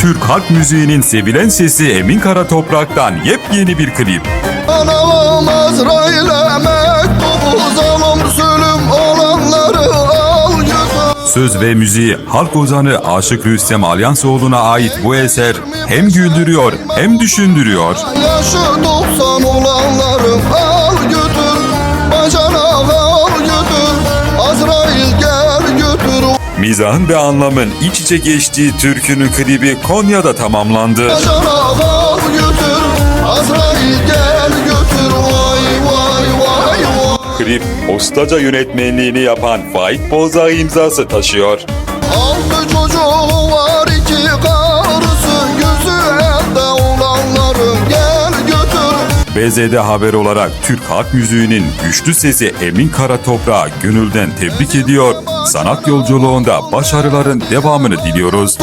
Türk halk müziğinin sevilen sesi Emin Kara Toprak'tan yepyeni bir klip. Anam Azrail'e mektubu zalim zulüm olanları al götür Söz ve müziği halk ozanı Aşık Rüstem Alyansoğlu'na ait bu eser hem güldürüyor hem düşündürüyor. Yaşı 90 Mizahın ve anlamın iç içe geçtiği türkünün klibi Konya'da tamamlandı. Bacana al götür Azrail gel götür Vay vay vay vay Klip ustaca yönetmenliğini yapan Faik Bozdağ imzası taşıyor. Altı çocuğu var iki karısı Gözü elde olanların gel götür BZ'de haber olarak Türk halk müziğinin güçlü sesi Emin Kara Toprağı gönülden tebrik ediyor. Sanat yolculuğunda başarıların devamını diliyoruz.